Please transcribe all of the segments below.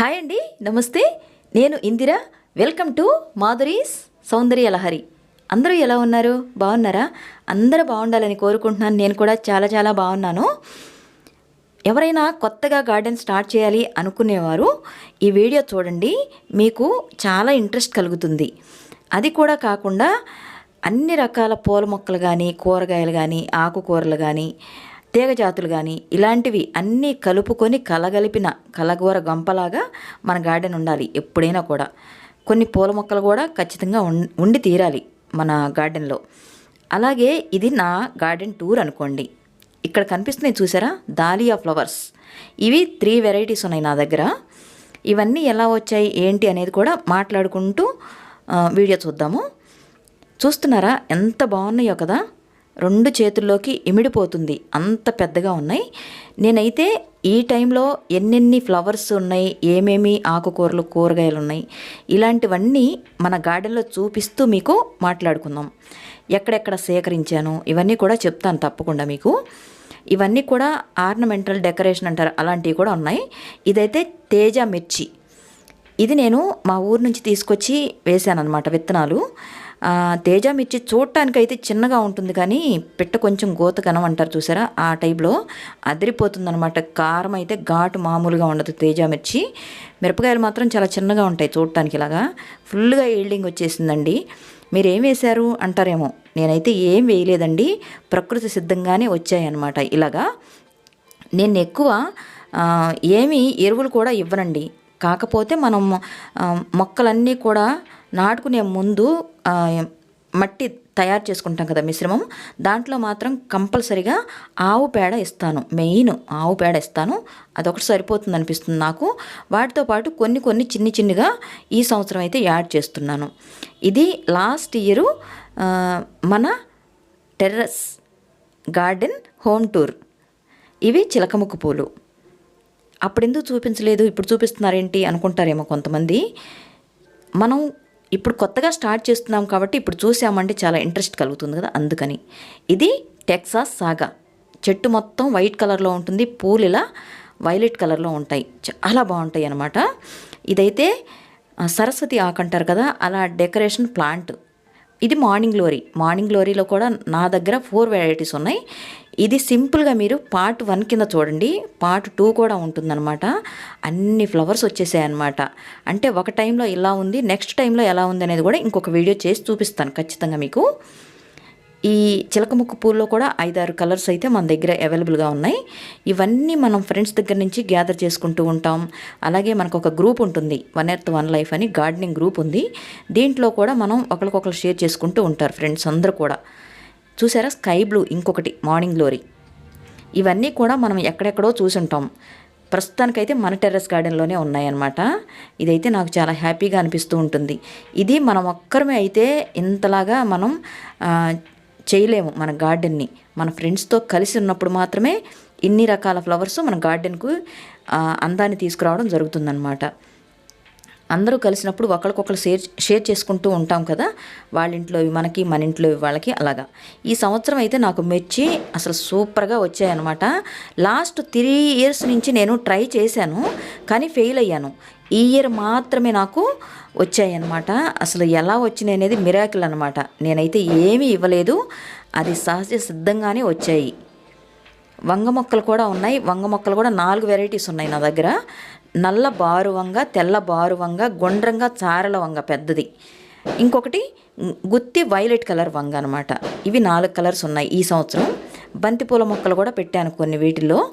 Hi అండి నమస్తే. నేను Indira. Welcome to Madhuri's Soundarya Lahari. అందరూ ఎలా ఉన్నారు? బాగున్నారా? అందరూ బాగుండాలని కోరుకుంటున్నాను. నేను కూడా చాలా చాలా బాగున్నాను. ఎవరైనా కొత్తగా గార్డెన్ స్టార్ట్ చేయాలి అనుకునేవారు ఈ వీడియో చూడండి. మీకు చాలా ఇంట్రెస్ట్ కలుగుతుంది. అది కూడా కాకుండా అన్ని రకాల పూల మొక్కలు కానీ కూరగాయలు కానీ ఆకుకూరలు కానీ తీగ జాతులు కానీ ఇలాంటివి అన్నీ కలుపుకొని కలగలిపిన కలగూర గంపలాగా మన గార్డెన్ ఉండాలి ఎప్పుడైనా కూడా. కొన్ని పూల మొక్కలు కూడా ఖచ్చితంగా ఉం- ఉండి తీరాలి మన గార్డెన్లో. అలాగే ఇది నా గార్డెన్ టూర్ అనుకోండి. ఇక్కడ కనిపిస్తున్నాయి చూసారా? Dahlia flowers. ఇవి త్రీ వెరైటీస్ ఉన్నాయి నా దగ్గర. ఇవన్నీ ఎలా వచ్చాయి ఏంటి అనేది కూడా మాట్లాడుకుంటూ వీడియో చూద్దాము. చూస్తున్నారా? ఎంత బాగున్నాయో కదా? రెండు చేతుల్లోకి ఇమిడిపోతుంది. అంత పెద్దగా ఉన్నాయి. నేనైతే ఈ టైంలో ఎన్నెన్ని ఫ్లవర్స్ ఉన్నాయి ఏమేమి ఆకుకూరలు కూరగాయలు ఉన్నాయి ఇలాంటివన్నీ మన గార్డెన్లో చూపిస్తూ మీకు మాట్లాడుకుందాం. ఎక్కడెక్కడ సేకరించాను ఇవన్నీ కూడా చెప్తాను తప్పకుండా మీకు. ఇవన్నీ కూడా ఆర్నమెంటల్ డెకరేషన్ అంటారు అలాంటివి కూడా ఉన్నాయి. ఇదైతే తేజ మిర్చి. ఇది నేను మా ఊరు నుంచి తీసుకొచ్చి వేసాను అనమాట విత్తనాలు. తేజ మిర్చి చూడటానికైతే చిన్నగా ఉంటుంది కానీ పిట్ట కొంచెం గోతకనం అంటారు చూసారా? ఆ టైప్లో అదిరిపోతుందనమాట కారం అయితే ఘాటు మామూలుగా ఉండదు తేజ మిర్చి మిరపకాయలు మాత్రం చాలా చిన్నగా ఉంటాయి చూడటానికి ఇలాగా. ఫుల్గా ఈల్డింగ్ వచ్చేసిందండి. మీరు ఏం వేశారు అంటారేమో. నేనైతే ఏం వేయలేదండి. ప్రకృతి సిద్ధంగానే వచ్చాయన్నమాట ఇలాగా. నేను ఎక్కువ ఏమి ఏమీ ఎరువులు కూడా ఇవ్వనండి. కాకపోతే మనం మొక్కలన్నీ కూడా నాటుకునే ముందు మట్టి తయారు చేసుకుంటాం కదా మిశ్రమం. దాంట్లో మాత్రం కంపల్సరిగా ఆవు పేడ ఇస్తాను. మెయిన్ ఆవు పేడ ఇస్తాను. అదొకటి సరిపోతుంది అనిపిస్తుంది నాకు. వాటితో పాటు కొన్ని కొన్ని చిన్ని చిన్నిగా ఈ సంవత్సరం అయితే యాడ్ చేస్తున్నాను. ఇది లాస్ట్ ఇయరు మన టెర్రస్ గార్డెన్ హోమ్ టూర్. ఇవి చిలకముక్కు పూలు. అప్పుడెందుకు చూపించలేదు? ఇప్పుడు చూపిస్తున్నారేంటి అనుకుంటారేమో కొంతమంది. మనం ఇప్పుడు కొత్తగా స్టార్ట్ చేస్తున్నాం కాబట్టి ఇప్పుడు చూసామంటే చాలా ఇంట్రెస్ట్ కలుగుతుంది కదా అందుకని. ఇది టెక్సాస్ సాగా. చెట్టు మొత్తం వైట్ కలర్లో ఉంటుంది పూలు ఇలా వైలెట్ కలర్లో ఉంటాయి. చాలా బాగుంటాయి అన్నమాట. ఇదైతే సరస్వతి ఆకంటారు అంటారు కదా అలా డెకరేషన్ ప్లాంట్. ఇది మార్నింగ్ గ్లోరీ మార్నింగ్ గ్లోరీలో కూడా నా దగ్గర ఫోర్ వెరైటీస్ ఉన్నాయి. ఇది సింపుల్గా మీరు పార్ట్ వన్ కింద చూడండి. పార్ట్ టూ కూడా ఉంటుందన్నమాట. అన్ని ఫ్లవర్స్ వచ్చేసాయి అనమాట అంటే ఒక టైంలో ఇలా ఉంది నెక్స్ట్ టైంలో ఎలా ఉంది అనేది కూడా ఇంకొక వీడియో చేసి చూపిస్తాను ఖచ్చితంగా మీకు. ఈ చిలకముక్కు పూల్లో కూడా ఐదారు కలర్స్ అయితే మన దగ్గర అవైలబుల్గా ఉన్నాయి. ఇవన్నీ మనం ఫ్రెండ్స్ దగ్గర నుంచి గ్యాదర్ చేసుకుంటూ ఉంటాం. అలాగే మనకు ఒక గ్రూప్ ఉంటుంది వన్ ఎర్త్ వన్ లైఫ్ అని గార్డెనింగ్ గ్రూప్ ఉంది. దీంట్లో కూడా మనం ఒకరికొకరు షేర్ చేసుకుంటూ ఉంటారు ఫ్రెండ్స్ అందరూ కూడా. చూసారా? స్కై బ్లూ ఇంకొకటి మార్నింగ్ గ్లోరీ. ఇవన్నీ కూడా మనం ఎక్కడెక్కడో చూసుంటాం. ప్రస్తుతానికైతే మన టెర్రస్ గార్డెన్లోనే ఉన్నాయన్నమాట. ఇదైతే నాకు చాలా హ్యాపీగా అనిపిస్తూ ఉంటుంది. ఇది మనం ఒక్కరమే అయితే ఇంతలాగా మనం చేయలేము మన గార్డెన్ని. మన ఫ్రెండ్స్తో కలిసి ఉన్నప్పుడు మాత్రమే ఇన్ని రకాల ఫ్లవర్స్ మన గార్డెన్కు అందాన్ని తీసుకురావడం జరుగుతుందన్నమాట. అందరూ కలిసినప్పుడు ఒకరికొకరు షేర్ షేర్ చేసుకుంటూ ఉంటాం కదా. వాళ్ళ ఇంట్లో మనకి మన ఇంట్లో వాళ్ళకి అలాగా. ఈ సంవత్సరం అయితే నాకు మెచ్చి అసలు సూపర్గా వచ్చాయన్నమాట. లాస్ట్ త్రీ ఇయర్స్ నుంచి నేను ట్రై చేశాను కానీ ఫెయిల్ అయ్యాను. ఈ ఇయర్ మాత్రమే నాకు వచ్చాయన్నమాట. అసలు ఎలా వచ్చినాయి అనేది మిరాకిల్ అనమాట నేనైతే ఏమీ ఇవ్వలేదు అది సహజ సిద్ధంగానే వచ్చాయి. వంగ మొక్కలు కూడా ఉన్నాయి. వంగ మొక్కలు కూడా నాలుగు వెరైటీస్ ఉన్నాయి నా దగ్గర. నల్ల బారు వంగ తెల్ల బారు వంగ గుండ్రంగా చారల వంగ పెద్దది. ఇంకొకటి గుత్తి వైలెట్ కలర్ వంగ అనమాట ఇవి నాలుగు కలర్స్ ఉన్నాయి ఈ సంవత్సరం. బంతిపూల మొక్కలు కూడా పెట్టాను కొన్ని వీటిల్లో.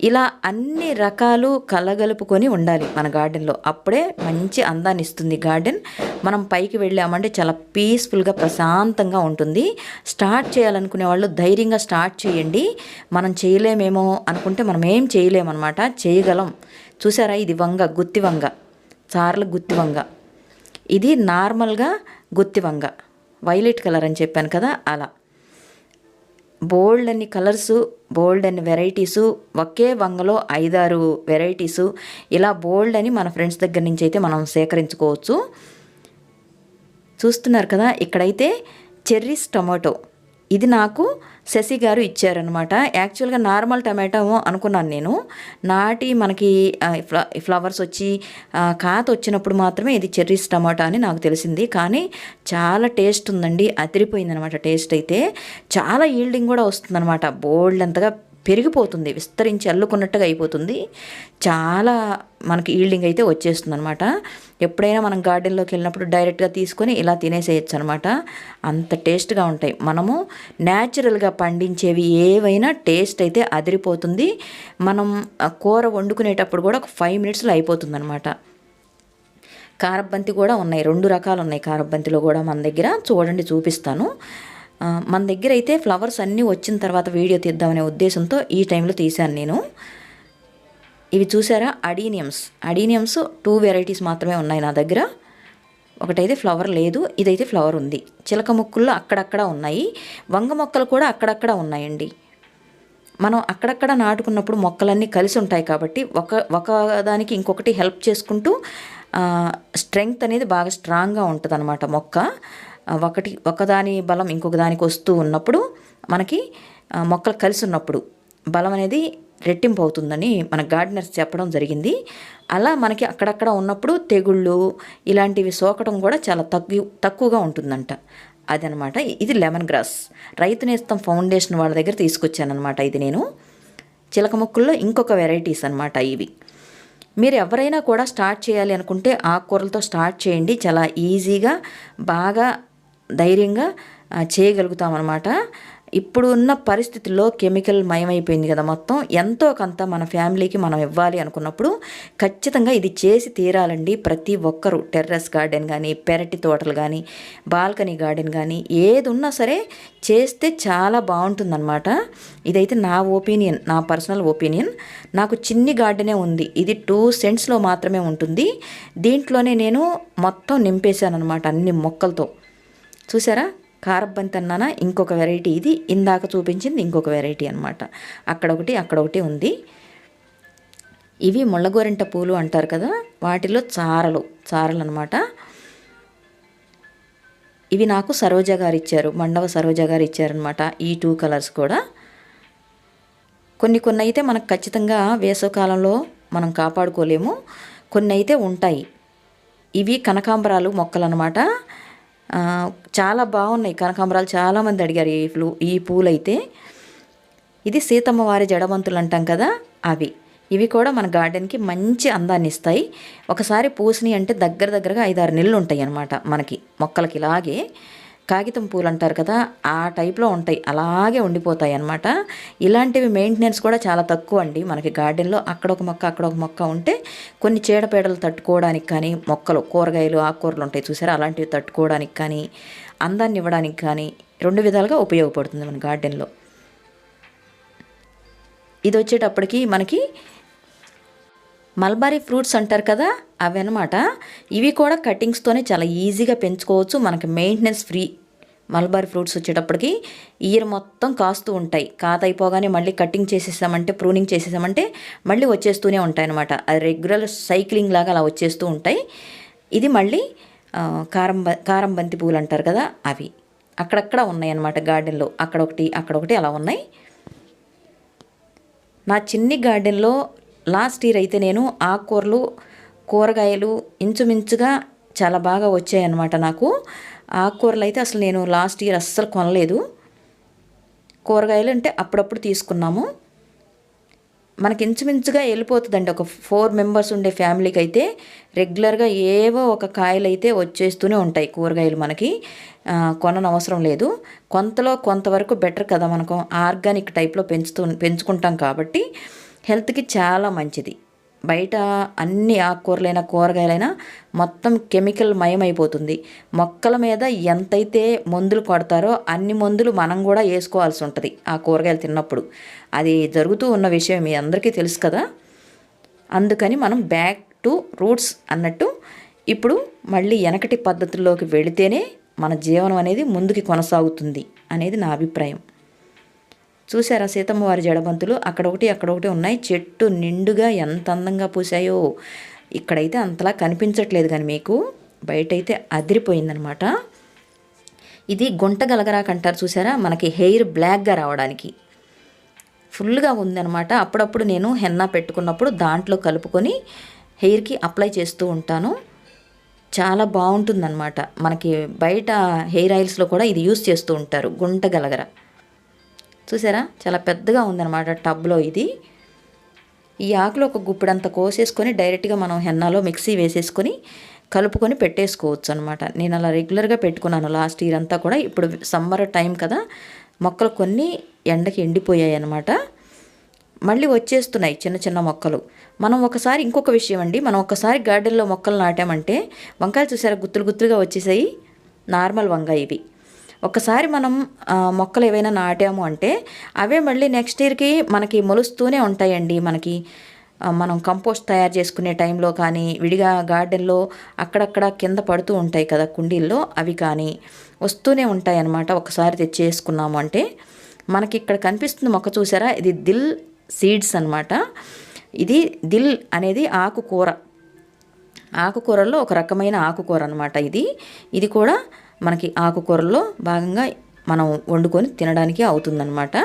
ఇలా అన్ని రకాలు కలగలుపుకొని ఉండాలి మన గార్డెన్లో. అప్పుడే మంచి అందాన్ని ఇస్తుంది గార్డెన్. మనం పైకి వెళ్ళామంటే చాలా పీస్ఫుల్గా ప్రశాంతంగా ఉంటుంది. స్టార్ట్ చేయాలనుకునే వాళ్ళు ధైర్యంగా స్టార్ట్ చేయండి. మనం చేయలేమేమో అనుకుంటే మనం ఏం చేయలేమన్నమాట. చేయగలం. చూసారా? ఇది వంగ గుత్తి వంగ. చార్ల గుత్తి వంగ. ఇది నార్మల్గా గుత్తి వంగ. వైలెట్ కలర్ అని చెప్పాను కదా అలా. బోల్డ్ అన్ని కలర్సు బోల్డ్ అన్ని వెరైటీసు ఒకే వంగలో ఐదారు వెరైటీసు. ఇలా బోల్డ్ అని మన ఫ్రెండ్స్ దగ్గర నుంచి అయితే మనం సేకరించుకోవచ్చు. చూస్తున్నారు కదా ఇక్కడైతే చెర్రీస్ టమాటో. ఇది నాకు శశి గారు ఇచ్చారనమాట యాక్చువల్గా నార్మల్ టమాటో అనుకున్నాను నేను. నాటి మనకి ఫ్ల- ఫ్లవర్స్ వచ్చి కాత వచ్చినప్పుడు మాత్రమే ఇది చెర్రీస్ టమాటా అని నాకు తెలిసింది. కానీ చాలా టేస్ట్ ఉందండి. అదిరిపోయిందనమాట టేస్ట్ అయితే. చాలా ఈల్డింగ్ కూడా వస్తుందన్నమాట. బోల్డ్ అంతగా పెరిగిపోతుంది విస్తరించి అల్లుకున్నట్టుగా అయిపోతుంది. చాలా మనకి ఈల్డింగ్ అయితే వచ్చేస్తుంది అనమాట ఎప్పుడైనా మనం గార్డెన్లోకి వెళ్ళినప్పుడు డైరెక్ట్గా తీసుకొని ఇలా తినేసేయచ్చు అనమాట అంత టేస్ట్గా ఉంటాయి. మనము న్యాచురల్గా పండించేవి ఏవైనా టేస్ట్ అయితే అదిరిపోతుంది. మనం కూర వండుకునేటప్పుడు కూడా ఒక ఫైవ్ మినిట్స్లో అయిపోతుంది అనమాట కారబంతి కూడా ఉన్నాయి. రెండు రకాలు ఉన్నాయి కారబంతిలో కూడా మన దగ్గర. చూడండి చూపిస్తాను. మన దగ్గర అయితే ఫ్లవర్స్ అన్నీ వచ్చిన తర్వాత వీడియో తీద్దామనే ఉద్దేశంతో ఈ టైంలో తీశాను నేను. ఇవి చూసారా? అడీనియమ్స్. అడీనియమ్స్ టూ వెరైటీస్ మాత్రమే ఉన్నాయి నా దగ్గర. ఒకటైతే ఫ్లవర్ లేదు ఇదైతే ఫ్లవర్ ఉంది. చిలక మొక్కల్లో అక్కడక్కడ ఉన్నాయి. వంగ మొక్కలు కూడా అక్కడక్కడ ఉన్నాయండి. మనం అక్కడక్కడ నాటుకున్నప్పుడు మొక్కలన్నీ కలిసి ఉంటాయి కాబట్టి ఒక ఒక దానికి ఇంకొకటి హెల్ప్ చేసుకుంటూ స్ట్రెంగ్త్ అనేది బాగా స్ట్రాంగ్గా ఉంటుంది అనమాట మొక్క. ఒకటి ఒకదాని బలం ఇంకొక దానికి వస్తూ ఉన్నప్పుడు మనకి మొక్కలు కలిసి ఉన్నప్పుడు బలం అనేది రెట్టింపు అవుతుందని మన గార్డెనర్స్ చెప్పడం జరిగింది. అలా మనకి అక్కడక్కడ ఉన్నప్పుడు తెగుళ్ళు ఇలాంటివి సోకడం కూడా చాలా తగ్గి తక్కువగా ఉంటుందంట. అదనమాట. ఇది లెమన్ గ్రాస్. రైతు నేస్తం ఫౌండేషన్ వాళ్ళ దగ్గర తీసుకొచ్చానమాట ఇది నేను. చిలక మొక్కల్లో ఇంకొక వెరైటీస్ అనమాట ఇవి. మీరు ఎవరైనా కూడా స్టార్ట్ చేయాలి అనుకుంటే ఆకుకూరలతో స్టార్ట్ చేయండి. చాలా ఈజీగా బాగా ధైర్యంగా చేయగలుగుతామన్నమాట. చేయగలుగుతాం అనమాట ఇప్పుడు ఉన్న పరిస్థితుల్లో కెమికల్ మయమైపోయింది కదా మొత్తం. ఎంతో కొంత మన ఫ్యామిలీకి మనం ఇవ్వాలి అనుకున్నప్పుడు ఖచ్చితంగా ఇది చేసి తీరాలండి. ప్రతి ఒక్కరూ టెర్రస్ గార్డెన్ కానీ పెరటి తోటలు కానీ బాల్కనీ గార్డెన్ కానీ ఏది ఉన్నా సరే చేస్తే చాలా బాగుంటుందన్నమాట. ఇదైతే నా ఒపీనియన్ నా పర్సనల్ ఒపీనియన్. నాకు చిన్ని గార్డెనే ఉంది. ఇది టూ సెంట్స్లో మాత్రమే ఉంటుంది. దీంట్లోనే నేను మొత్తం నింపేశాను అనమాట అన్ని మొక్కలతో. చూసారా? కారబ్బంతి అన్నానా ఇంకొక వెరైటీ ఇది. ఇందాక చూపించింది ఇంకొక వెరైటీ అనమాట అక్కడొకటి అక్కడొకటి ఉంది. ఇవి ముళ్ళగోరింట పూలు అంటారు కదా? వాటిలో చారలు చారలు అనమాట ఇవి నాకు సరోజ గారు ఇచ్చారు. మండవ సరోజ గారు ఇచ్చారనమాట ఈ టూ కలర్స్ కూడా. కొన్ని కొన్ని అయితే మనకు ఖచ్చితంగా వేసవకాలంలో మనం కాపాడుకోలేము. కొన్ని అయితే ఉంటాయి. ఇవి కనకాంబరాలు మొక్కలు అనమాట చాలా బాగున్నాయి. కనకాంబరాలు చాలామంది అడిగారు ఈ ఫ్లూ ఈ పూలైతే. ఇది సీతమ్మ వారి జడబంతులు అంటాం కదా అవి. ఇవి కూడా మన గార్డెన్కి మంచి అందాన్ని ఇస్తాయి. ఒకసారి పూసినాయి అంటే దగ్గర దగ్గరగా ఐదారు నెలలు ఉంటాయి అన్నమాట మనకి మొక్కలకి ఇలాగే. కాగితం పూలు అంటారు కదా ఆ టైప్లో ఉంటాయి. అలాగే ఉండిపోతాయి అన్నమాట ఇలాంటివి మెయింటెనెన్స్ కూడా చాలా తక్కువ అండి మనకి గార్డెన్లో. అక్కడ ఒక మొక్క అక్కడ ఒక మొక్క ఉంటే కొన్ని చీడపీడలు తట్టుకోవడానికి కానీ మొక్కలు కూరగాయలు ఆకుకూరలు ఉంటాయి చూసారా? అలాంటివి తట్టుకోవడానికి కానీ అందాన్ని ఇవ్వడానికి కానీ రెండు విధాలుగా ఉపయోగపడుతుంది మన గార్డెన్లో. ఇది వచ్చేటప్పటికి మనకి మల్బారీ ఫ్రూట్స్ అంటారు కదా అవి అనమాట ఇవి కూడా కటింగ్స్తోనే చాలా ఈజీగా పెంచుకోవచ్చు. మనకి మెయింటెనెన్స్ ఫ్రీ మల్బారీ ఫ్రూట్స్ వచ్చేటప్పటికి ఇయర్ మొత్తం కాస్తూ ఉంటాయి. కాత అయిపోగానే మళ్ళీ కటింగ్ చేసేసామంటే ప్రూనింగ్ చేసేసామంటే మళ్ళీ వచ్చేస్తూనే ఉంటాయి అనమాట అది రెగ్యులర్ సైక్లింగ్ లాగా అలా వచ్చేస్తూ ఉంటాయి. ఇది మళ్ళీ కారం కారం బంతి పూలు అంటారు కదా అవి. అక్కడక్కడ ఉన్నాయి అనమాట గార్డెన్లో. అక్కడొకటి అక్కడొకటి అలా ఉన్నాయి. నా చిన్ని గార్డెన్లో లాస్ట్ ఇయర్ అయితే నేను ఆకుకూరలు కూరగాయలు ఇంచుమించుగా చాలా బాగా వచ్చాయన్నమాట నాకు. ఆకుకూరలు అయితే అసలు నేను లాస్ట్ ఇయర్ అస్సలు కొనలేదు. కూరగాయలు అంటే అప్పుడప్పుడు తీసుకున్నాము. మనకి ఇంచుమించుగా వెళ్ళిపోతుందండి. ఒక ఫోర్ మెంబర్స్ ఉండే ఫ్యామిలీకి అయితే రెగ్యులర్గా ఏవో ఒక కాయలు అయితే వచ్చేస్తూనే ఉంటాయి కూరగాయలు మనకి. కొననవసరం లేదు. కొంతలో కొంతవరకు బెటర్ కదా మనకు ఆర్గానిక్ టైప్లో పెంచుతూ పెంచుకుంటాం కాబట్టి. హెల్త్కి చాలా మంచిది. బయట అన్ని ఆకుకూరలైనా కూరగాయలైనా మొత్తం కెమికల్ మయమైపోతుంది. మొక్కల మీద ఎంతైతే మందులు కొడతారో అన్ని మందులు మనం కూడా వేసుకోవాల్సి ఉంటుంది ఆ కూరగాయలు తిన్నప్పుడు. అది జరుగుతూ ఉన్న విషయం మీ అందరికీ తెలుసు కదా? అందుకని మనం బ్యాక్ టు రూట్స్ అన్నట్టు ఇప్పుడు మళ్ళీ వెనకటి పద్ధతుల్లోకి వెళితేనే మన జీవనం అనేది ముందుకి కొనసాగుతుంది అనేది నా అభిప్రాయం. చూసారా సీతమ్మవారి జడబంతులు? అక్కడ ఒకటి అక్కడ ఒకటి ఉన్నాయి. చెట్టు నిండుగా ఎంత అందంగా పూసాయో ఇక్కడైతే అంతలా కనిపించట్లేదు కానీ మీకు. బయట అయితే అదిరిపోయిందనమాట. ఇది గుంట గలగరాకు అంటారు చూసారా మనకి హెయిర్ బ్లాక్గా రావడానికి. ఫుల్గా ఉందనమాట. అప్పుడప్పుడు నేను హెన్నా పెట్టుకున్నప్పుడు దాంట్లో కలుపుకొని హెయిర్కి అప్లై చేస్తూ ఉంటాను. చాలా బాగుంటుందన్నమాట మనకి బయట హెయిర్ ఆయిల్స్లో కూడా ఇది యూస్ చేస్తూ ఉంటారు. గుంట గలగర. చూసారా? చాలా పెద్దగా ఉందన్నమాట టబ్లో ఇది. ఈ ఆకులు ఒక గుప్పిడంత కోసేసుకొని డైరెక్ట్గా మనం హెన్నాలో మిక్సీ వేసేసుకొని కలుపుకొని పెట్టేసుకోవచ్చు అనమాట నేను అలా రెగ్యులర్గా పెట్టుకున్నాను లాస్ట్ ఇయర్ అంతా కూడా. ఇప్పుడు సమ్మర్ టైం కదా మొక్కలు కొన్ని ఎండకి ఎండిపోయాయి అనమాట మళ్ళీ వచ్చేస్తున్నాయి చిన్న చిన్న మొక్కలు. మనం ఒకసారి ఇంకొక విషయం అండి. మనం ఒకసారి గార్డెన్లో మొక్కలు నాటామంటే వంకాయలు చూసారా? గుత్తులు గుత్తులుగా వచ్చేసాయి. నార్మల్ వంకాయ ఇవి. ఒకసారి మనం మొక్కలు ఏవైనా నాటాము అంటే అవే మళ్ళీ నెక్స్ట్ ఇయర్కి మనకి మొలుస్తూనే ఉంటాయండి. మనకి మనం కంపోస్ట్ తయారు చేసుకునే టైంలో కానీ విడిగా గార్డెన్లో అక్కడక్కడ కింద పడుతూ ఉంటాయి కదా కుండీల్లో అవి కానీ వస్తూనే ఉంటాయి అన్నమాట ఒకసారి తెచ్చేసుకున్నాము అంటే మనకి ఇక్కడ కనిపిస్తుంది మొక్క చూసారా? ఇది దిల్ సీడ్స్ అనమాట ఇది దిల్ అనేది ఆకుకూర. ఆకుకూరల్లో ఒక రకమైన ఆకుకూర అనమాట ఇది. ఇది కూడా మనకి ఆకుకూరల్లో భాగంగా మనం వండుకొని తినడానికి అవుతుందన్నమాట.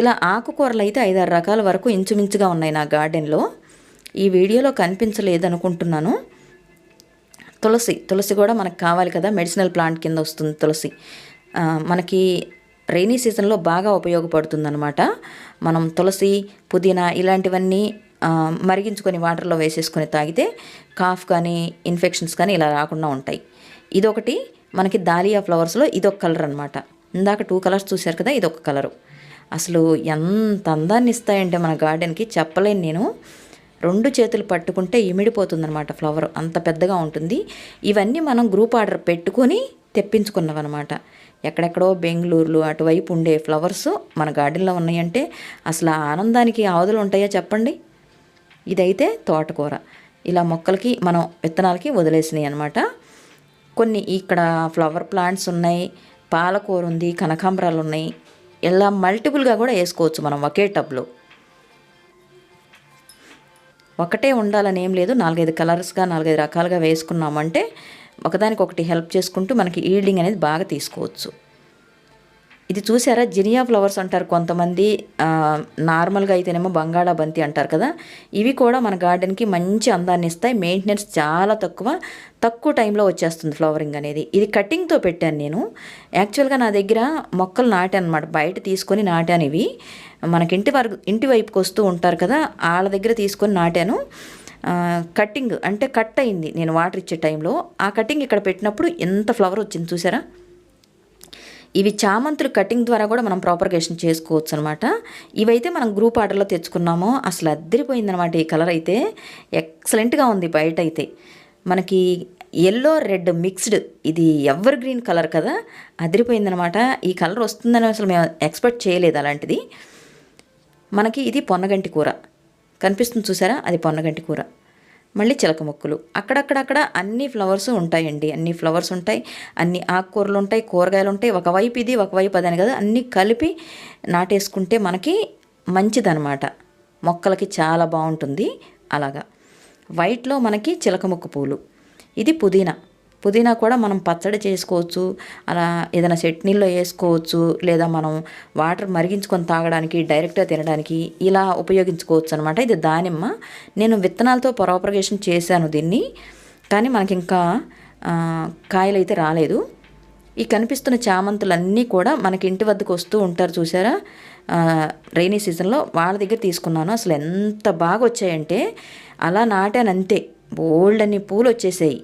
ఇలా ఆకుకూరలు అయితే ఐదారు రకాల వరకు ఇంచుమించుగా ఉన్నాయి నా గార్డెన్లో. ఈ వీడియోలో కనిపించలేదు అనుకుంటున్నాను తులసి తులసి కూడా మనకు కావాలి కదా మెడిసినల్ ప్లాంట్ కింద వస్తుంది తులసి. మనకి రైనీ సీజన్లో బాగా ఉపయోగపడుతుందన్నమాట. మనం తులసి పుదీనా ఇలాంటివన్నీ మరిగించుకొని వాటర్లో వేసేసుకొని తాగితే కాఫ్ కానీ ఇన్ఫెక్షన్స్ కానీ ఇలా రాకుండా ఉంటాయి. ఇదొకటి మనకి దాలియా ఫ్లవర్స్లో ఇదొక కలర్ అనమాట ఇందాక టూ కలర్స్ చూశారు కదా ఇదొక కలరు. అసలు ఎంత అందాన్ని ఇస్తాయంటే మన గార్డెన్కి చెప్పలేను నేను. రెండు చేతులు పట్టుకుంటే ఇమిడిపోతుందనమాట ఫ్లవర్ అంత పెద్దగా ఉంటుంది. ఇవన్నీ మనం గ్రూప్ ఆర్డర్ పెట్టుకొని తెప్పించుకున్నామన్నమాట ఎక్కడెక్కడో బెంగళూరులో అటువైపు ఉండే ఫ్లవర్స్ మన గార్డెన్లో ఉన్నాయంటే అసలు ఆనందానికి ఆవుదలు ఉంటాయా చెప్పండి? ఇదైతే తోటకూర. ఇలా మొక్కలకి మనం విత్తనాలకి వదిలేసినాయి అనమాట కొన్ని ఇక్కడ ఫ్లవర్ ప్లాంట్స్ ఉన్నాయి పాలకూర ఉంది కనకాంబరాలు ఉన్నాయి. ఇలా మల్టిపుల్గా కూడా వేసుకోవచ్చు మనం ఒకే టబ్లో ఒకటే ఉండాలని ఏం లేదు నాలుగైదు కలర్స్గా నాలుగైదు రకాలుగా వేసుకున్నామంటే ఒకదానికొకటి హెల్ప్ చేసుకుంటూ మనకి ఈల్డింగ్ అనేది బాగా తీసుకోవచ్చు. ఇది చూసారా? జినియా ఫ్లవర్స్ అంటారు కొంతమంది. నార్మల్గా అయితేనేమో బంగాళాబంతి అంటారు కదా. ఇవి కూడా మన గార్డెన్కి మంచి అందాన్ని ఇస్తాయి. మెయింటెనెన్స్ చాలా తక్కువ. తక్కువ టైంలో వచ్చేస్తుంది ఫ్లవరింగ్ అనేది. ఇది కటింగ్తో పెట్టాను నేను. యాక్చువల్గా నా దగ్గర మొక్కలు నాటాను అనమాట బయట తీసుకొని నాటాను ఇవి. మనకి ఇంటి వరకు ఇంటి వైపుకి వస్తూ ఉంటారు కదా. వాళ్ళ దగ్గర తీసుకొని నాటాను. కటింగ్ అంటే కట్ అయింది. నేను వాటర్ ఇచ్చే టైంలో. ఆ కటింగ్ ఇక్కడ పెట్టినప్పుడు ఎంత ఫ్లవర్ వచ్చింది చూసారా? ఇవి చామంతులు కటింగ్ ద్వారా కూడా మనం ప్రాపర్గేషన్ చేసుకోవచ్చు అనమాట ఇవైతే మనం గ్రూప్ ఆర్డర్లో తెచ్చుకున్నామో అసలు అద్దరిపోయిందనమాట ఈ కలర్ అయితే. ఎక్సలెంట్గా ఉంది బయట అయితే మనకి ఎల్లో రెడ్ మిక్స్డ్ ఇది ఎవర్ గ్రీన్ కలర్ కదా అదిరిపోయిందనమాట. ఈ కలర్ వస్తుందని అసలు మేము ఎక్స్పెక్ట్ చేయలేదు అలాంటిది. మనకి ఇది పొన్నగంటి కూర. కనిపిస్తుంది చూసారా? అది పొన్నగంటి కూర. మళ్ళీ చిలక మొక్కలు. అక్కడక్కడక్కడ అన్ని ఫ్లవర్స్ ఉంటాయండి. అన్ని ఫ్లవర్స్ ఉంటాయి. అన్ని ఆకుకూరలు ఉంటాయి కూరగాయలు ఉంటాయి. ఒకవైపు ఇది ఒకవైపు అది అని కదా. అన్నీ కలిపి నాటేసుకుంటే మనకి మంచిదనమాట మొక్కలకి చాలా బాగుంటుంది. అలాగా. వైట్లో మనకి చిలక మొక్క పూలు. ఇది పుదీనా. పుదీనా కూడా మనం పచ్చడి చేసుకోవచ్చు అలా ఏదైనా చట్నీల్లో వేసుకోవచ్చు లేదా మనం వాటర్ మరిగించుకొని తాగడానికి డైరెక్ట్గా తినడానికి ఇలా ఉపయోగించుకోవచ్చు అనమాట ఇది దానిమ్మ. నేను విత్తనాలతో పొరపరగేషన్ చేశాను దీన్ని కానీ మనకి ఇంకా కాయలు అయితే రాలేదు. ఈ కనిపిస్తున్న చామంతులన్నీ కూడా మనకి ఇంటి వద్దకు వస్తూ ఉంటారు చూసారా? రైనీ సీజన్లో వాళ్ళ దగ్గర తీసుకున్నాను. అసలు ఎంత బాగా వచ్చాయంటే అలా నాటానంతే. బోల్డ్ అన్ని పూలు వచ్చేసాయి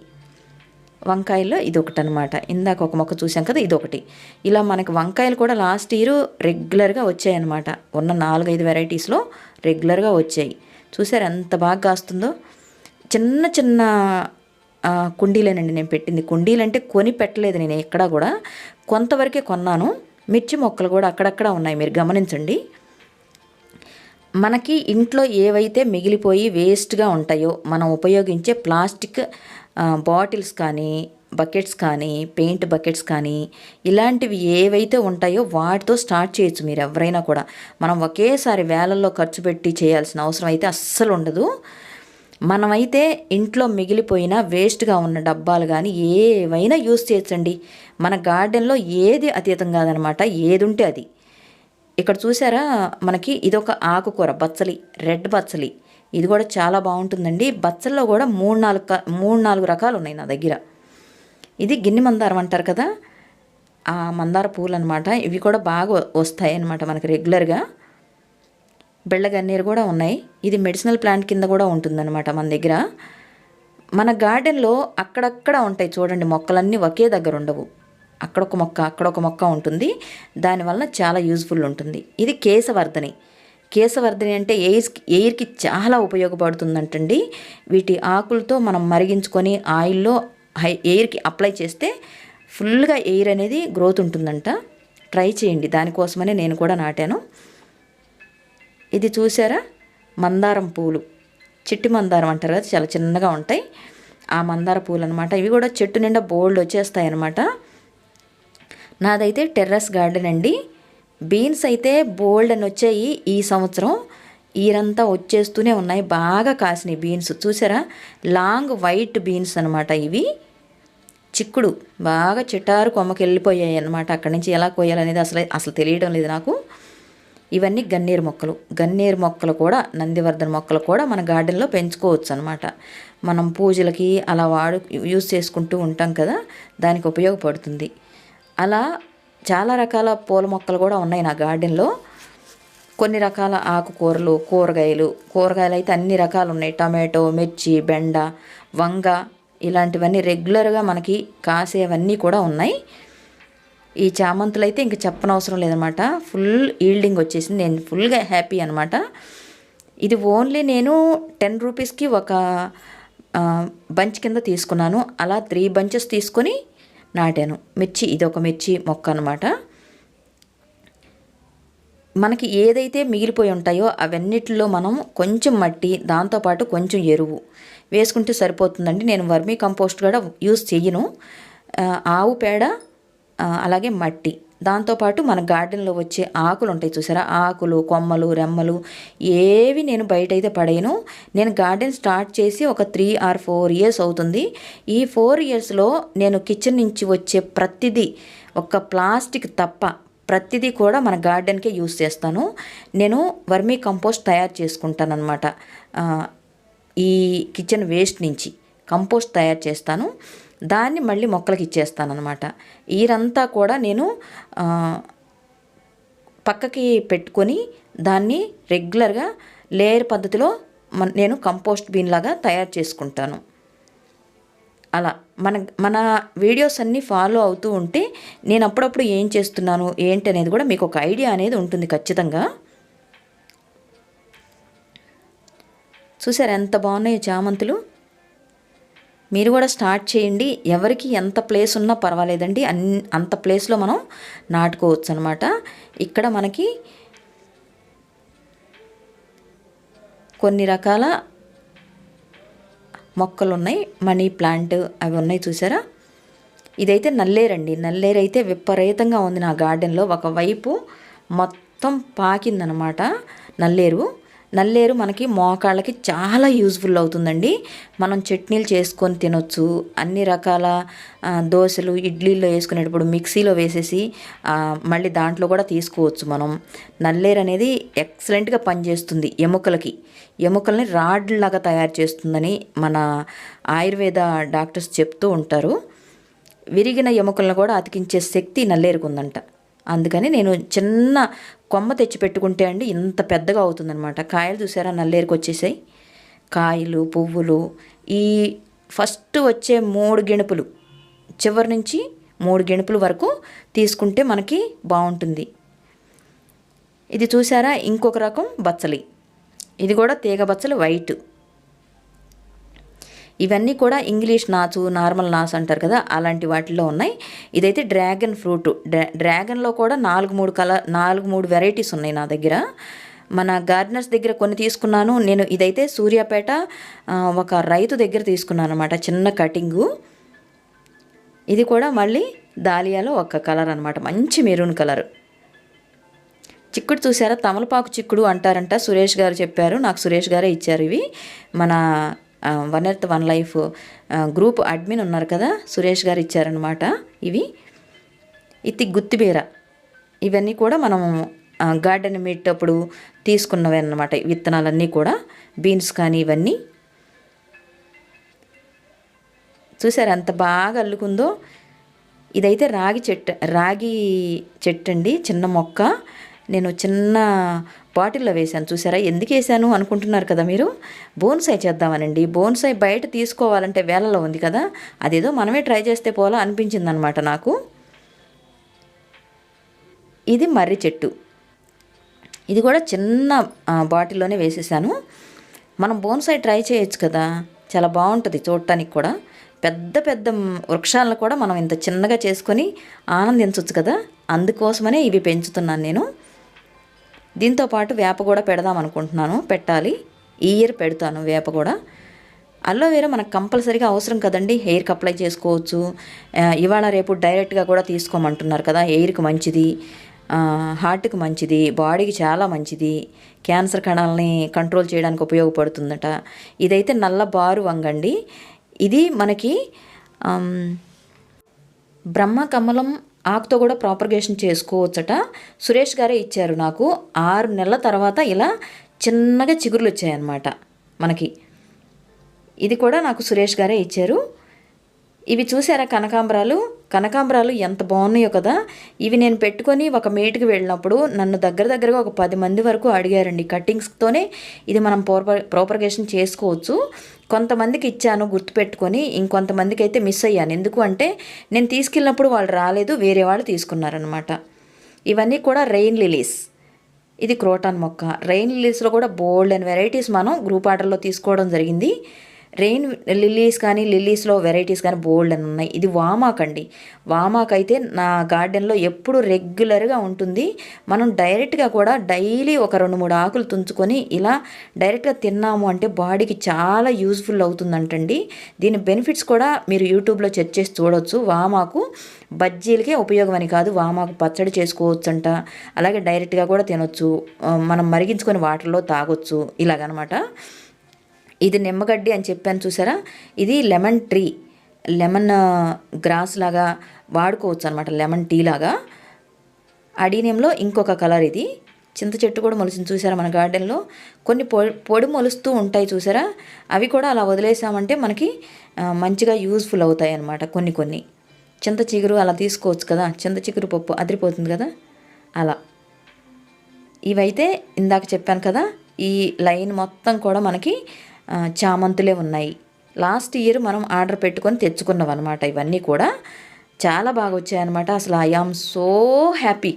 వంకాయల్లో ఇది ఒకటి అనమాట ఇందాక ఒక మొక్క చూసాం కదా ఇది ఒకటి ఇలా మనకి వంకాయలు కూడా లాస్ట్ ఇయర్ రెగ్యులర్గా వచ్చాయన్నమాట ఉన్న నాలుగైదు వెరైటీస్లో రెగ్యులర్గా వచ్చాయి. చూసారు ఎంత బాగా కాస్తుందో? చిన్న చిన్న కుండీలేనండి నేను పెట్టింది. కుండీలు అంటే కొని పెట్టలేదు నేను ఎక్కడా కూడా. కొంతవరకే కొన్నాను. మిర్చి మొక్కలు కూడా అక్కడక్కడ ఉన్నాయి. మీరు గమనించండి. మనకి ఇంట్లో ఏవైతే మిగిలిపోయి వేస్ట్గా ఉంటాయో మనం ఉపయోగించే ప్లాస్టిక్ బాటిల్స్ కానీ బకెట్స్ కానీ పెయింట్ బకెట్స్ కానీ ఇలాంటివి ఏవైతే ఉంటాయో వాటితో స్టార్ట్ చేయొచ్చు మీరు ఎవరైనా కూడా. మనం ఒకేసారి వేలల్లో ఖర్చు పెట్టి చేయాల్సిన అవసరం అయితే అస్సలు ఉండదు. మనమైతే ఇంట్లో మిగిలిపోయిన వేస్ట్గా ఉన్న డబ్బాలు కానీ ఏవైనా యూస్ చేయొచ్చండి. మన గార్డెన్లో ఏది అతీతం కాదనమాట ఏది ఉంటే అది. ఇక్కడ చూసారా? మనకి ఇదొక ఆకుకూర బచ్చలి రెడ్ బచ్చలి. ఇది కూడా చాలా బాగుంటుందండి. బచ్చల్లో కూడా మూడు నాలుగు క- మూడు నాలుగు రకాలు ఉన్నాయి నా దగ్గర. ఇది గిన్నె మందారం అంటారు కదా? ఆ మందార పూలు అనమాట ఇవి కూడా బాగా వస్తాయి అనమాట మనకి రెగ్యులర్గా. బెళ్ళగన్నీరు కూడా ఉన్నాయి. ఇది మెడిసినల్ ప్లాంట్ కింద కూడా ఉంటుందన్నమాట మన దగ్గర. మన గార్డెన్లో అక్కడక్కడ ఉంటాయి చూడండి మొక్కలన్నీ ఒకే దగ్గర ఉండవు. అక్కడ ఒక మొక్క అక్కడ ఒక మొక్క ఉంటుంది. దానివల్ల చాలా యూజ్ఫుల్ ఉంటుంది. ఇది కేశవర్ధని. కేశవర్ధని అంటే ఎయిర్స్కి ఎయిర్కి చాలా ఉపయోగపడుతుందంటండి. వీటి ఆకులతో మనం మరిగించుకొని ఆయిల్లో హై ఎయిర్కి అప్లై చేస్తే ఫుల్గా ఎయిర్ అనేది గ్రోత్ ఉంటుందంట. ట్రై చేయండి. దానికోసమనే నేను కూడా నాటాను. ఇది చూసారా? మందారం పూలు. చిట్టి మందారం అంటారు కదా చాలా చిన్నగా ఉంటాయి. ఆ మందార పూలు అనమాట ఇవి కూడా చెట్టు నిండా బోల్డ్ వచ్చేస్తాయి అనమాట నాదైతే టెర్రస్ గార్డెన్ అండి. బీన్స్ అయితే బోల్డ్ అని వచ్చాయి ఈ సంవత్సరం. ఈరంతా వచ్చేస్తూనే ఉన్నాయి. బాగా కాసినాయి బీన్స్. చూసారా? లాంగ్ వైట్ బీన్స్ అనమాట ఇవి. చిక్కుడు. బాగా చిటారు కొమ్మకి వెళ్ళిపోయాయి అనమాట అక్కడి నుంచి ఎలా కోయాలనేది అసలు అసలు తెలియడం లేదు నాకు. ఇవన్నీ గన్నేరు మొక్కలు. గన్నేరు మొక్కలు కూడా నందివర్ధన మొక్కలు కూడా మన గార్డెన్లో పెంచుకోవచ్చు అనమాట మనం పూజలకి అలా వాడు యూస్ చేసుకుంటూ ఉంటాం కదా. దానికి ఉపయోగపడుతుంది. అలా చాలా రకాల పూల మొక్కలు కూడా ఉన్నాయి నా గార్డెన్లో. కొన్ని రకాల ఆకుకూరలు కూరగాయలు కూరగాయలు అయితే అన్ని రకాలు ఉన్నాయి. టమాటో మిర్చి బెండ వంగ ఇలాంటివన్నీ రెగ్యులర్గా మనకి కాసేవన్నీ కూడా ఉన్నాయి. ఈ చామంతులు అయితే ఇంక చెప్పనవసరం లేదనమాట. ఫుల్ ఈల్డింగ్ వచ్చేసింది. నేను ఫుల్గా హ్యాపీ అనమాట. ఇది ఓన్లీ నేను టెన్ రూపీస్కి ఒక బంచ్ కింద తీసుకున్నాను. అలా త్రీ బంచెస్ తీసుకొని నాటాను. మిర్చి ఇది ఒక మిర్చి మొక్క అనమాట మనకి ఏదైతే మిగిలిపోయి ఉంటాయో అవన్నిటిలో మనం కొంచెం మట్టి దాంతోపాటు కొంచెం ఎరువు వేసుకుంటే సరిపోతుందండి. నేను వర్మీ కంపోస్ట్ కూడా యూస్ చెయ్యను. ఆవు పేడ అలాగే మట్టి. దాంతోపాటు మన గార్డెన్లో వచ్చే ఆకులు ఉంటాయి చూసారా? ఆకులు కొమ్మలు రెమ్మలు ఏవి నేను బయట అయితే పడేయను. నేను గార్డెన్ స్టార్ట్ చేసి ఒక త్రీ ఆర్ ఫోర్ ఇయర్స్ అవుతుంది. ఈ ఫోర్ ఇయర్స్లో నేను కిచెన్ నుంచి వచ్చే ప్రతిదీ ఒక ప్లాస్టిక్ తప్ప ప్రతిదీ కూడా మన గార్డెన్కే యూస్ చేస్తాను. నేను వర్మీ కంపోస్ట్ తయారు చేసుకుంటాను అనమాట ఈ కిచెన్ వేస్ట్ నుంచి కంపోస్ట్ తయారు చేస్తాను. దాన్ని మళ్ళీ మొక్కలకి ఇచ్చేస్తానమాట ఈరంతా కూడా నేను పక్కకి పెట్టుకొని దాన్ని రెగ్యులర్గా లేయర్ పద్ధతిలో నేను కంపోస్ట్ బీన్ లాగా తయారు చేసుకుంటాను. అలా మన మన వీడియోస్ అన్నీ ఫాలో అవుతూ ఉంటే నేను అప్పుడప్పుడు ఏం చేస్తున్నాను ఏంటి అనేది కూడా మీకు ఒక ఐడియా అనేది ఉంటుంది ఖచ్చితంగా. చూసారు ఎంత బాగున్నాయి చామంతులు? మీరు కూడా స్టార్ట్ చేయండి. ఎవరికి ఎంత ప్లేస్ ఉన్నా పర్వాలేదండి. అన్ అంత ప్లేస్లో మనం నాటుకోవచ్చు అనమాట ఇక్కడ మనకి కొన్ని రకాల మొక్కలు ఉన్నాయి మనీ ప్లాంట్ అవి ఉన్నాయి చూసారా? ఇదైతే నల్లేరండి. నల్లేరు అయితే విపరీతంగా ఉంది నా గార్డెన్లో. ఒకవైపు మొత్తం పాకిందనమాట నల్లేరు. నల్లేరు మనకి మోకాళ్ళకి చాలా యూజ్ఫుల్ అవుతుందండి. మనం చట్నీలు చేసుకొని తినొచ్చు. అన్ని రకాల దోశలు ఇడ్లీలో వేసుకునేటప్పుడు మిక్సీలో వేసేసి మళ్ళీ దాంట్లో కూడా తీసుకోవచ్చు మనం. నల్లేరు అనేది ఎక్సలెంట్గా పనిచేస్తుంది ఎముకలకి. ఎముకల్ని రాడ్లాగా తయారు చేస్తుందని మన ఆయుర్వేద డాక్టర్స్ చెప్తూ ఉంటారు. విరిగిన ఎముకలను కూడా అతికించే శక్తి నల్లేరుకుందంట. అందుకని నేను చిన్న కొమ్మ తెచ్చి పెట్టుకుంటే అండి ఇంత పెద్దగా అవుతుందనమాట కాయలు చూసారా? నల్లేరుకు వచ్చేసాయి. కాయలు పువ్వులు. ఈ ఫస్ట్ వచ్చే మూడు గెణుపులు చివరి నుంచి మూడు గెణుపుల వరకు తీసుకుంటే మనకి బాగుంటుంది. ఇది చూసారా? ఇంకొక రకం బచ్చలి. ఇది కూడా తీగ బచ్చలు వైట్. ఇవన్నీ కూడా ఇంగ్లీష్ నాచు నార్మల్ నాచు అంటారు కదా అలాంటి వాటిల్లో ఉన్నాయి. ఇదైతే డ్రాగన్ ఫ్రూట్. డ్రాగన్లో కూడా నాలుగు మూడు కలర్ నాలుగు మూడు వెరైటీస్ ఉన్నాయి నా దగ్గర. మన గార్డెనర్స్ దగ్గర కొన్ని తీసుకున్నాను. నేను ఇదైతే సూర్యాపేట ఒక రైతు దగ్గర తీసుకున్నాను అనమాట చిన్న కటింగు. ఇది కూడా మళ్ళీ దాలియాలో ఒక కలర్ అనమాట మంచి మెరూన్ కలర్. చిక్కుడు చూసారా? తమలపాకు చిక్కుడు అంటారంట సురేష్ గారు చెప్పారు. నాకు సురేష్ గారే ఇచ్చారు ఇవి. మన one earth one life group admin ఉన్నారు కదా సురేష్ గారు ఇచ్చారనమాట ఇవి. ఇది గుత్తిబీర. ఇవన్నీ కూడా మనం గార్డెన్ గార్డెన్ అప్పుడు తీసుకున్నవి అన్నమాట విత్తనాలన్నీ కూడా. బీన్స్ కానీ ఇవన్నీ. చూసారు ఎంత బాగా అల్లుకుందో? ఇదైతే రాగి చెట్టు రాగి చెట్టు అండి చిన్న మొక్క. నేను చిన్న బాటిల్లో వేశాను. చూసారా? ఎందుకు వేసాను అనుకుంటున్నారు కదా మీరు? బోన్సాయి చేద్దామనండి. బోన్సాయి బయట తీసుకోవాలంటే వేలలో ఉంది కదా. అదేదో మనమే ట్రై చేస్తే పోలా అనిపించింది అనమాట నాకు. ఇది మర్రి చెట్టు. ఇది కూడా చిన్న బాటిల్లోనే వేసేసాను. మనం బోన్సాయి ట్రై చేయొచ్చు కదా. చాలా బాగుంటుంది చూడటానికి కూడా. పెద్ద పెద్ద వృక్షాలను కూడా మనం ఇంత చిన్నగా చేసుకొని ఆనందించవచ్చు కదా. అందుకోసమనే ఇవి పెంచుతున్నాను నేను. దీంతో పాటు వేప కూడా పెడదాం అనుకుంటున్నాను. పెట్టాలి. ఈ ఇయర్ పెడతాను వేప కూడా. అలోవేరా మనకు కంపల్సరీగా అవసరం కదండి. హెయిర్కి అప్లై చేసుకోవచ్చు. ఇవాళ రేపు డైరెక్ట్గా కూడా తీసుకోమంటున్నారు కదా. హెయిర్కి మంచిది. హార్ట్కి మంచిది. బాడీకి చాలా మంచిది. క్యాన్సర్ కణాలని కంట్రోల్ చేయడానికి ఉపయోగపడుతుందట. ఇదైతే నల్ల బారు వంగండి. ఇది మనకి బ్రహ్మ కమలం ఆకుతో కూడా ప్రాపర్గేషన్ చేసుకోవచ్చట. సురేష్ గారే ఇచ్చారు నాకు. ఆరు నెలల తర్వాత ఇలా చిన్నగా చిగురులు వచ్చాయన్నమాట మనకి. ఇది కూడా నాకు సురేష్ గారే ఇచ్చారు. ఇవి చూసారా కనకాంబరాలు? కనకాంబరాలు ఎంత బాగున్నాయో కదా. ఇవి నేను పెట్టుకొని ఒక మీట్కి వెళ్ళినప్పుడు నన్ను దగ్గర దగ్గరగా ఒక పది మంది వరకు అడిగారండి. కట్టింగ్స్తోనే ఇది మనం ప్రోపర్ ప్రోపర్గేషన్ చేసుకోవచ్చు. కొంతమందికి ఇచ్చాను గుర్తుపెట్టుకొని ఇంకొంతమందికి అయితే మిస్ అయ్యాను. ఎందుకు అంటే నేను తీసుకెళ్ళినప్పుడు వాళ్ళు రాలేదు వేరే వాళ్ళు తీసుకున్నారనమాట ఇవన్నీ కూడా రెయిన్ లిలీస్ ఇది క్రోటాన్ మొక్క. రెయిన్ లిలీస్లో కూడా బోల్డ్ అండ్ వెరైటీస్ మనం గ్రూప్ ఆర్డర్లో తీసుకోవడం జరిగింది. రెయిన్ లిల్లీస్ కానీ లిల్లీస్లో వెరైటీస్ కానీ బోల్డ్ అని ఉన్నాయి. ఇది వామాక్ అండి. వామాక్ అయితే నా గార్డెన్లో ఎప్పుడు రెగ్యులర్గా ఉంటుంది. మనం డైరెక్ట్గా కూడా డైలీ ఒక రెండు మూడు ఆకులు తుంచుకొని ఇలా డైరెక్ట్గా తిన్నాము అంటే బాడీకి చాలా యూజ్ఫుల్ అవుతుందంటండి. దీని బెనిఫిట్స్ కూడా మీరు యూట్యూబ్లో చెక్ చేసి చూడవచ్చు వామాకు బజ్జీలకే ఉపయోగం అని కాదు. వామాకు పచ్చడి చేసుకోవచ్చు అంట అలాగే డైరెక్ట్గా కూడా తినొచ్చు. మనం మరిగించుకొని వాటర్లో తాగొచ్చు. ఇలాగనమాట. ఇది నిమ్మగడ్డి అని చెప్పాను చూసారా? ఇది లెమన్ ట్రీ. లెమన్ గ్రాస్ లాగా వాడుకోవచ్చు అనమాట లెమన్ టీ లాగా. అడీనియంలో ఇంకొక కలర్ ఇది. చింత చెట్టు కూడా మొలిసింది చూసారా మన గార్డెన్లో? కొన్ని పొడి పొడి మొలుస్తూ ఉంటాయి చూసారా? అవి కూడా అలా వదిలేసామంటే మనకి మంచిగా యూజ్ఫుల్ అవుతాయి అన్నమాట కొన్ని కొన్ని. చింత చిగురు అలా తీసుకోవచ్చు కదా? చింత చిగురు పప్పు అదిరిపోతుంది కదా? అలా. ఇవైతే ఇందాక చెప్పాను కదా ఈ లైన్ మొత్తం కూడా మనకి చామంతులే ఉన్నాయి. లాస్ట్ ఇయర్ మనం ఆర్డర్ పెట్టుకొని తెచ్చుకున్నాం అనమాట ఇవన్నీ కూడా చాలా బాగా వచ్చాయన్నమాట అసలు ఐ ఆమ్ సో హ్యాపీ.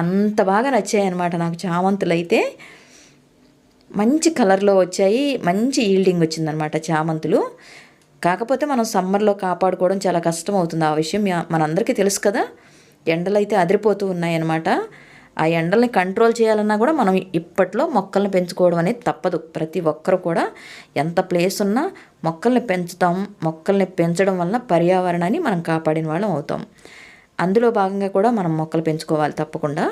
అంత బాగా నచ్చాయన్నమాట నాకు చామంతులు అయితే మంచి కలర్లో వచ్చాయి. మంచి ఈల్డింగ్ వచ్చిందనమాట చామంతులు. కాకపోతే మనం సమ్మర్లో కాపాడుకోవడం చాలా కష్టం అవుతుంది ఆ విషయం మనందరికీ తెలుసు కదా. ఎండలు అయితే అదిరిపోతూ ఉన్నాయన్నమాట ఆ ఎండల్ని కంట్రోల్ చేయాలన్నా కూడా మనం ఇప్పట్లో మొక్కల్ని పెంచుకోవడం అనేది తప్పదు. ప్రతి ఒక్కరు కూడా ఎంత ప్లేస్ ఉన్నా మొక్కల్ని పెంచుతాం మొక్కల్ని పెంచడం వల్ల పర్యావరణాన్ని మనం కాపాడిన వాళ్ళం అవుతాం. అందులో భాగంగా కూడా మనం మొక్కలు పెంచుకోవాలి తప్పకుండా.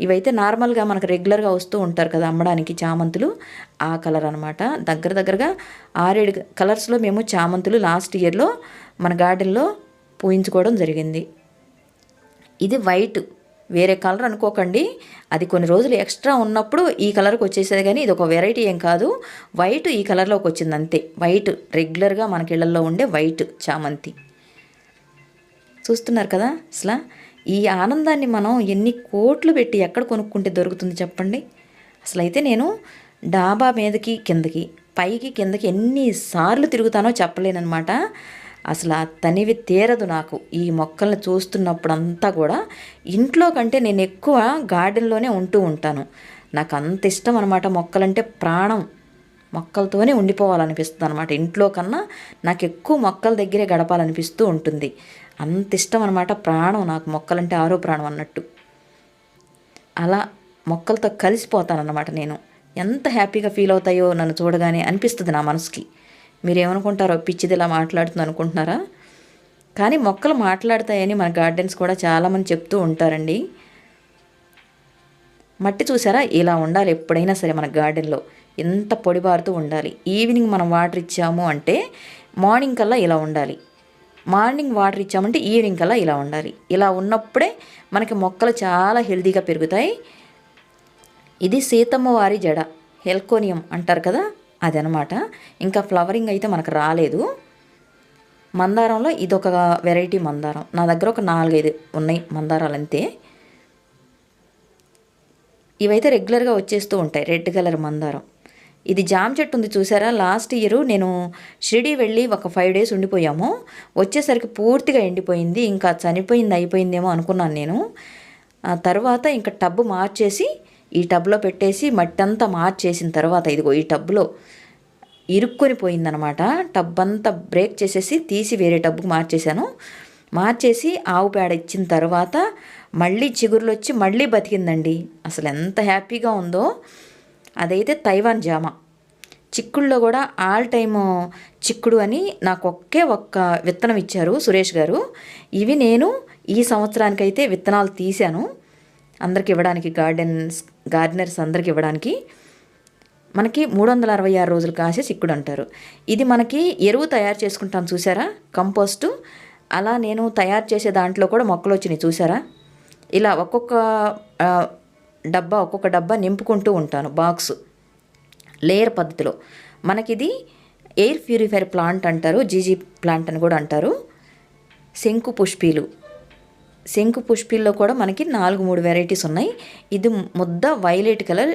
ఇవైతే నార్మల్గా మనకు రెగ్యులర్గా వస్తూ ఉంటారు కదా అమ్మడానికి చామంతులు ఆ కలర్ అనమాట దగ్గర దగ్గరగా ఆరేడు కలర్స్లో మేము చామంతులు లాస్ట్ ఇయర్లో మన గార్డెన్లో పూయించుకోవడం జరిగింది. ఇది వైట్. వేరే కలర్ అనుకోకండి. అది కొన్ని రోజులు ఎక్స్ట్రా ఉన్నప్పుడు ఈ కలర్కి వచ్చేసేది కానీ ఇది ఒక వెరైటీ ఏం కాదు. వైట్ ఈ కలర్లోకి వచ్చింది అంతే. వైట్ రెగ్యులర్గా మనకి ఇళ్ళలో ఉండే వైట్ చామంతి. చూస్తున్నారు కదా అసలు? ఈ ఆనందాన్ని మనం ఎన్ని కోట్లు పెట్టి ఎక్కడ కొనుక్కుంటే దొరుకుతుంది చెప్పండి? అసలు అయితే నేను డాబా మీదకి కిందకి పైకి కిందకి ఎన్నిసార్లు తిరుగుతానో చెప్పలేనమాట అసలు ఆ తనివి తీరదు నాకు. ఈ మొక్కల్ని చూస్తున్నప్పుడు అంతా కూడా ఇంట్లో కంటే నేను ఎక్కువ గార్డెన్లోనే ఉంటూ ఉంటాను. నాకు అంత ఇష్టం అనమాట మొక్కలంటే ప్రాణం. మొక్కలతోనే ఉండిపోవాలనిపిస్తుంది అనమాట ఇంట్లో కన్నా నాకు ఎక్కువ మొక్కల దగ్గరే గడపాలనిపిస్తూ ఉంటుంది. అంత ఇష్టం అనమాట ప్రాణం నాకు. మొక్కలంటే ఆరో ప్రాణం అన్నట్టు. అలా మొక్కలతో కలిసిపోతానన్నమాట నేను. ఎంత హ్యాపీగా ఫీల్ అవుతాయో నన్ను చూడగానే అనిపిస్తుంది నా మనసుకి. మీరు ఏమనుకుంటారో పిచ్చిది ఇలా మాట్లాడుతుంది అనుకుంటున్నారా? కానీ మొక్కలు మాట్లాడతాయని మన గార్డెన్స్ కూడా చాలామంది చెప్తూ ఉంటారండి. మట్టి చూసారా? ఇలా ఉండాలి ఎప్పుడైనా సరే మన గార్డెన్లో. ఎంత పొడిబారుతూ ఉండాలి. ఈవినింగ్ మనం వాటర్ ఇచ్చాము అంటే మార్నింగ్ కల్లా ఇలా ఉండాలి. మార్నింగ్ వాటర్ ఇచ్చామంటే ఈవినింగ్ కల్లా ఇలా ఉండాలి. ఇలా ఉన్నప్పుడే మనకి మొక్కలు చాలా హెల్తీగా పెరుగుతాయి. ఇది సీతమ్మ వారి జడ హెల్కోనియం అంటారు కదా? అదనమాట. ఇంకా ఫ్లవరింగ్ అయితే మనకు రాలేదు. మందారంలో ఇదొక వెరైటీ మందారం. నా దగ్గర ఒక నాలుగైదు ఉన్నాయి మందారాలు అంతే ఇవైతే రెగ్యులర్గా వచ్చేస్తూ ఉంటాయి. రెడ్ కలర్ మందారం. ఇది జామ చెట్టు ఉంది చూసారా? లాస్ట్ ఇయర్ నేను షిరిడి వెళ్ళి ఒక ఫైవ్ డేస్ ఉండిపోయాము. వచ్చేసరికి పూర్తిగా ఎండిపోయింది. ఇంకా చనిపోయింది అయిపోయిందేమో అనుకున్నాను నేను. తర్వాత ఇంకా టబ్బు మార్చేసి ఈ టబ్లో పెట్టేసి మట్టి అంతా మార్చేసిన తర్వాత ఇదిగో ఈ టబ్లో ఇరుక్కొని పోయిందనమాట. టబ్ అంతా బ్రేక్ చేసేసి తీసి వేరే టబ్కు మార్చేశాను. మార్చేసి ఆవు పేడ ఇచ్చిన తర్వాత మళ్ళీ చిగురులు వచ్చి మళ్ళీ బతికిందండి. అసలు ఎంత హ్యాపీగా ఉందో. అదైతే తైవాన్ జామ. చిక్కుల్లో కూడా ఆల్ టైమ్ చిక్కుడు అని నాకు ఒకే ఒక్క విత్తనం ఇచ్చారు సురేష్ గారు. ఇవి నేను ఈ సంవత్సరానికైతే విత్తనాలు తీశాను. అందరికి ఇవ్వడానికి గార్డెన్స్ గార్డెనర్స్ అందరికి ఇవ్వడానికి మనకి మూడు వందల అరవై ఆరు రోజులు కాసే చిక్కుడు అంటారు ఇది మనకి ఎరువు తయారు చేసుకుంటాం చూసారా? కంపోస్టు. అలా నేను తయారు చేసే దాంట్లో కూడా మొక్కలు వచ్చినాయి చూసారా? ఇలా ఒక్కొక్క డబ్బా ఒక్కొక్క డబ్బా నింపుకుంటూ ఉంటాను బాక్స్ లేయర్ పద్ధతిలో. మనకిది ఎయిర్ ప్యూరిఫైర్ ప్లాంట్ అంటారు జీజీ ప్లాంట్ అని కూడా అంటారు. శంకు పుష్పీలు. శంకు పుష్పీల్లో కూడా మనకి నాలుగు మూడు వెరైటీస్ ఉన్నాయి. ఇది ముద్ద వైలెట్ కలర్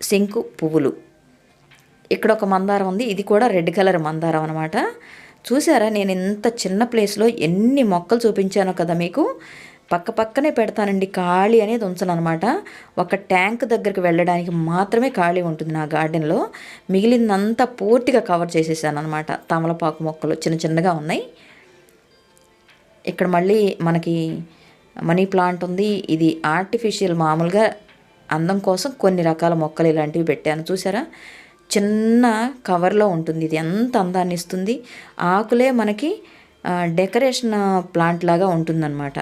శంకు పువ్వులు. ఇక్కడ ఒక మందారం ఉంది. ఇది కూడా రెడ్ కలర్ మందారం అనమాట చూసారా? నేను ఇంత చిన్న ప్లేస్లో ఎన్ని మొక్కలు చూపించానో కదా మీకు? పక్క పక్కనే పెడతానండి. ఖాళీ అనేది ఉంచను అనమాట ఒక ట్యాంక్ దగ్గరికి వెళ్ళడానికి మాత్రమే ఖాళీ ఉంటుంది నా గార్డెన్లో మిగిలిందంతా పూర్తిగా కవర్ చేసేసాను అనమాట తమలపాకు మొక్కలు చిన్న చిన్నగా ఉన్నాయి. ఇక్కడ మళ్ళీ మనకి మనీ ప్లాంట్ ఉంది. ఇది ఆర్టిఫిషియల్ మామూలుగా అందం కోసం కొన్ని రకాల మొక్కలు ఇలాంటివి పెట్టాను. చూసారా? చిన్న కవర్లో ఉంటుంది. ఇది ఎంత అందాన్ని ఇస్తుంది. ఆకులే మనకి డెకరేషన్ ప్లాంట్ లాగా ఉంటుందన్నమాట.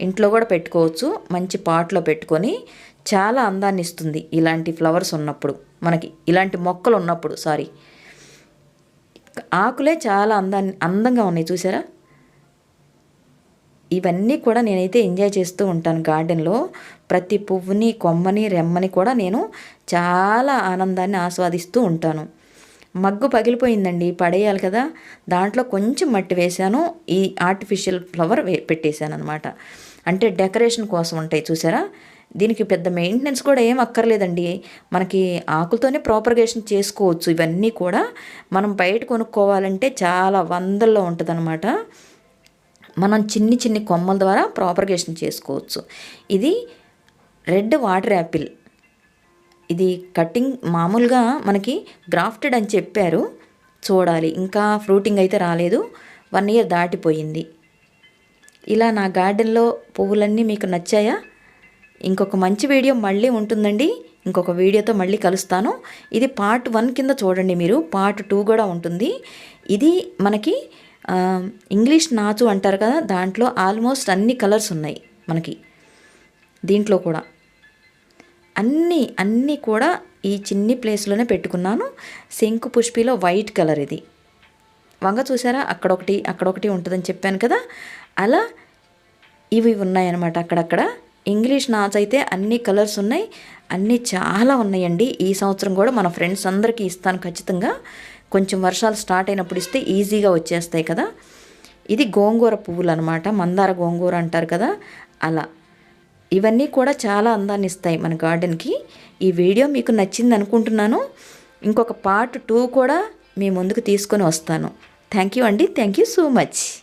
ఇంట్లో కూడా పెట్టుకోవచ్చు. మంచి పాట్లో పెట్టుకొని చాలా అందాన్ని ఇస్తుంది. ఇలాంటి ఫ్లవర్స్ ఉన్నప్పుడు మనకి ఇలాంటి మొక్కలు ఉన్నప్పుడు సారీ. ఆకులే చాలా అందాన్ని అందంగా ఉన్నాయి. చూసారా? ఇవన్నీ కూడా నేనైతే ఎంజాయ్ చేస్తూ ఉంటాను గార్డెన్లో. ప్రతి పువ్వుని కొమ్మని రెమ్మని కూడా నేను చాలా ఆనందాన్ని ఆస్వాదిస్తూ ఉంటాను. మగ్గు పగిలిపోయిందండి పడేయాలి కదా. దాంట్లో కొంచెం మట్టి వేశాను ఈ ఆర్టిఫిషియల్ ఫ్లవర్ వే పెట్టేశాను అనమాట అంటే డెకరేషన్ కోసం ఉంటాయి చూసారా? దీనికి పెద్ద మెయింటెనెన్స్ కూడా ఏం అక్కర్లేదండి. మనకి ఆకులతోనే ప్రాపర్గేషన్ చేసుకోవచ్చు. ఇవన్నీ కూడా మనం బయట కొనుక్కోవాలంటే చాలా వందల్లో ఉంటుందన్నమాట. మనం చిన్ని చిన్ని కొమ్మల ద్వారా ప్రాపర్గేషన్ చేసుకోవచ్చు. ఇది రెడ్ వాటర్ యాపిల్. ఇది కటింగ్ మామూలుగా మనకి గ్రాఫ్టెడ్ అని చెప్పారు. చూడాలి. ఇంకా ఫ్రూటింగ్ అయితే రాలేదు. వన్ ఇయర్ దాటిపోయింది. ఇలా నా గార్డెన్లో పువ్వులన్నీ మీకు నచ్చాయా? ఇంకొక మంచి వీడియో మళ్ళీ ఉంటుందండి. ఇంకొక వీడియోతో మళ్ళీ కలుస్తాను. ఇది పార్ట్ వన్ కింద చూడండి మీరు. పార్ట్ టూ కూడా ఉంటుంది. ఇది మనకి ఇంగ్లీష్ నాచు అంటారు కదా దాంట్లో ఆల్మోస్ట్ అన్ని కలర్స్ ఉన్నాయి మనకి. దీంట్లో కూడా. అన్నీ అన్నీ కూడా ఈ చిన్ని ప్లేస్లోనే పెట్టుకున్నాను. శంకు పుష్పిలో వైట్ కలర్ ఇది. వంగ చూసారా? అక్కడొకటి అక్కడొకటి ఉంటుందని చెప్పాను కదా. అలా ఇవి ఉన్నాయన్నమాట అక్కడక్కడ. ఇంగ్లీష్ నాచ్ అయితే అన్ని కలర్స్ ఉన్నాయి. అన్నీ చాలా ఉన్నాయండి. ఈ సంవత్సరం కూడా మన ఫ్రెండ్స్ అందరికీ ఇస్తాను ఖచ్చితంగా. కొంచెం వర్షాలు స్టార్ట్ అయినప్పుడు ఇస్తే ఈజీగా వచ్చేస్తాయి కదా. ఇది గోంగూర పువ్వులు అనమాట మందార గోంగూర అంటారు కదా. అలా. ఇవన్నీ కూడా చాలా అందాన్ని ఇస్తాయి మన గార్డెన్కి. ఈ వీడియో మీకు నచ్చింది అనుకుంటున్నాను. ఇంకొక పార్ట్ టూ కూడా మీ ముందుకు తీసుకొని వస్తాను. థ్యాంక్ యూ అండి. Thank you so much.